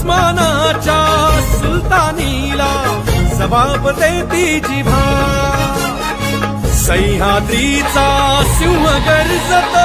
उस्मानाच्या सुलतानीला जबाब देती जिभा सह्याद्रीचा सिंह गर्जतो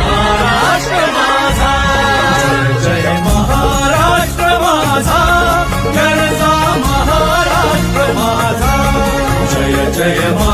在远方